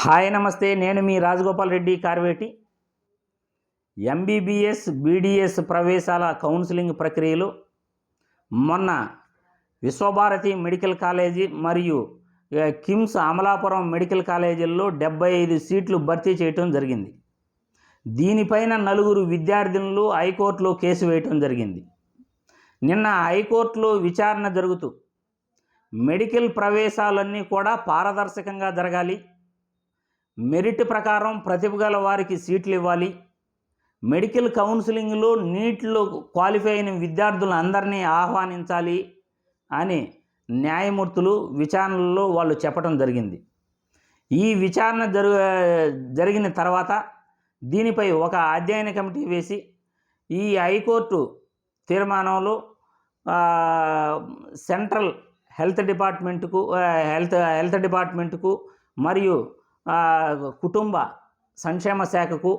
Hi నమస్తే. నేను మీ రాజగోపాల్ రెడ్డి కార్వేటి. ఎంబీబీఎస్ బీడీఎస్ ప్రవేశాల కౌన్సిలింగ్ ప్రక్రియలో మొన్న విశ్వభారతి మెడికల్ కాలేజీ మరియు కిమ్స్ అమలాపురం మెడికల్ కాలేజీల్లో డెబ్బై ఐదు సీట్లు భర్తీ చేయటం జరిగింది. దీనిపైన నలుగురు విద్యార్థినులు హైకోర్టులో కేసు వేయటం జరిగింది. నిన్న హైకోర్టులో విచారణ జరుగుతూ మెడికల్ ప్రవేశాలన్నీ కూడా పారదర్శకంగా జరగాలి. మెరిట్ ప్రకారం ప్రతిభ గల వారికి సీట్లు ఇవ్వాలి. మెడికల్ కౌన్సిలింగ్లో నీట్లో క్వాలిఫై అయిన విద్యార్థులను అందరినీ ఆహ్వానించాలి అని న్యాయమూర్తులు విచారణలో వాళ్ళు చెప్పడం జరిగింది. ఈ విచారణ జరు జరిగిన తర్వాత దీనిపై ఒక అధ్యయన కమిటీ వేసి ఈ హైకోర్టు తీర్మానంలో సెంట్రల్ హెల్త్ డిపార్ట్మెంట్కు హెల్త్ హెల్త్ డిపార్ట్మెంట్కు మరియు కుటుంబ సంక్షేమ శాఖకు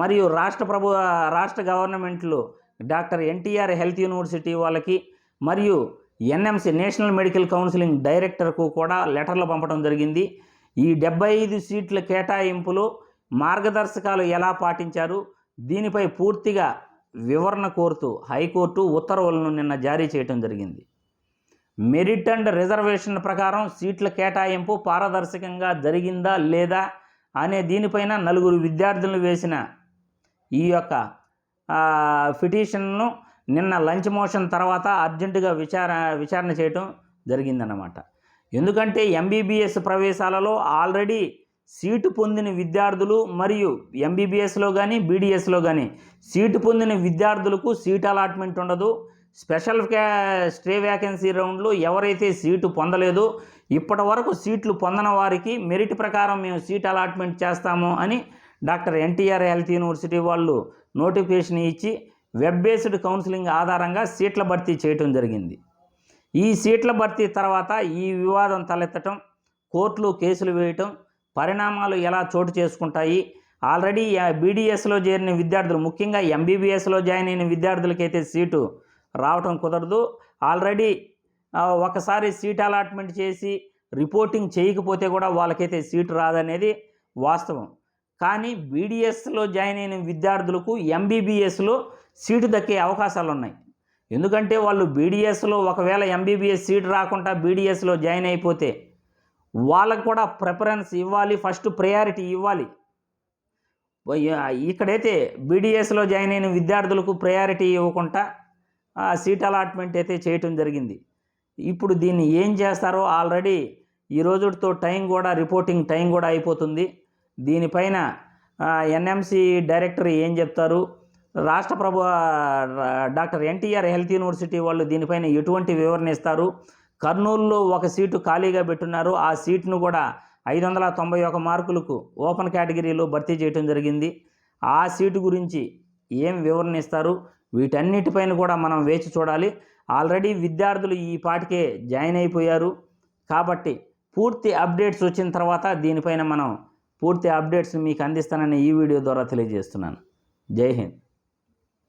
మరియు రాష్ట్ర ప్రభు రాష్ట్ర గవర్నమెంట్లు డాక్టర్ ఎన్టీఆర్ హెల్త్ యూనివర్సిటీ వాళ్ళకి మరియు ఎన్ఎంసి నేషనల్ మెడికల్ కౌన్సిలింగ్ డైరెక్టర్కు కూడా లెటర్లు పంపడం జరిగింది. ఈ డెబ్బై ఐదు సీట్ల కేటాయింపులో మార్గదర్శకాలు ఎలా పాటించారు? దీనిపై పూర్తిగా వివరణ కోరుతూ హైకోర్టు ఉత్తర్వులను నిన్న జారీ చేయడం జరిగింది. మెరిట్ అండ్ రిజర్వేషన్ ప్రకారం సీట్ల కేటాయింపు పారదర్శకంగా జరిగిందా లేదా అనే దీనిపైన నలుగురు విద్యార్థులు వేసిన ఈ యొక్క పిటిషన్ను నిన్న లంచ్ మోషన్ తర్వాత అర్జెంటుగా విచార విచారణ చేయటం జరిగిందన్నమాట. ఎందుకంటే ఎంబీబీఎస్ ప్రవేశాలలో ఆల్రెడీ సీటు పొందిన విద్యార్థులు మరియు ఎంబీబీఎస్లో కానీ బీడీఎస్లో కానీ సీటు పొందిన విద్యార్థులకు సీట్ అలాట్మెంట్ ఉండదు. స్పెషల్ క్యా స్టే వ్యాకెన్సీ రౌండ్లో ఎవరైతే సీటు పొందలేదో ఇప్పటి వరకు సీట్లు పొందని వారికి మెరిట్ ప్రకారం మేము సీట్ అలాట్మెంట్ చేస్తాము అని డాక్టర్ ఎన్టీఆర్ హెల్త్ యూనివర్సిటీ వాళ్ళు నోటిఫికేషన్ ఇచ్చి వెబ్ బేస్డ్ కౌన్సిలింగ్ ఆధారంగా సీట్ల భర్తీ చేయటం జరిగింది. ఈ సీట్ల భర్తీ తర్వాత ఈ వివాదం తలెత్తటం కోర్టులో కేసులు వేయటం పరిణామాలు ఎలా చోటు చేసుకుంటాయి ఆల్రెడీ బీడీఎస్లో చేరిన విద్యార్థులు ముఖ్యంగా ఎంబీబీఎస్లో జాయిన్ అయిన విద్యార్థులకైతే సీటు రావటం కుదరదు. ఆల్రెడీ ఒకసారి సీట్ అలాట్మెంట్ చేసి రిపోర్టింగ్ చేయకపోతే కూడా వాళ్ళకైతే సీటు రాదనేది వాస్తవం. కానీ బీడీఎస్లో జాయిన్ అయిన విద్యార్థులకు ఎంబీబీఎస్లో సీటు దక్కే అవకాశాలు ఉన్నాయి ఎందుకంటే వాళ్ళు బీడీఎస్లో ఒకవేళ ఎంబీబీఎస్ సీట్ రాకుండా బీడీఎస్లో జాయిన్ అయిపోతే వాళ్ళకు కూడా ప్రిఫరెన్స్ ఇవ్వాలి ఫస్ట్ ప్రయారిటీ ఇవ్వాలి. ఇక్కడైతే బీడీఎస్లో జాయిన్ అయిన విద్యార్థులకు ప్రయారిటీ ఇవ్వకుండా సీట్ అలాట్మెంట్ అయితే చేయటం జరిగింది. ఇప్పుడు దీన్ని ఏం చేస్తారో ఆల్రెడీ ఈ రోజుతో టైం కూడా రిపోర్టింగ్ టైం కూడా అయిపోతుంది. దీనిపైన ఎన్ఎంసి డైరెక్టర్ ఏం చెప్తారు? రాష్ట్ర ప్రభు డాక్టర్ ఎన్టీఆర్ హెల్త్ యూనివర్సిటీ వాళ్ళు దీనిపైన ఎటువంటి వివరణ ఇస్తారు? కర్నూలులో ఒక సీటు ఖాళీగా పెట్టున్నారు. ఆ సీట్ను కూడా ఐదు వందల తొంభై ఒక మార్కులకు ఓపెన్ కేటగిరీలో భర్తీ చేయడం జరిగింది. ఆ సీటు గురించి ఏం వివరణ ఇస్తారు? వీటన్నిటిపైన కూడా మనం వేచి చూడాలి. ఆల్రెడీ విద్యార్థులు ఈ పాటికే జాయిన్ అయిపోయారు. కాబట్టి పూర్తి అప్డేట్స్ వచ్చిన తర్వాత దీనిపైన మనం పూర్తి అప్డేట్స్ మీకు అందిస్తానని ఈ వీడియో ద్వారా తెలియజేస్తున్నాను. జై హింద్.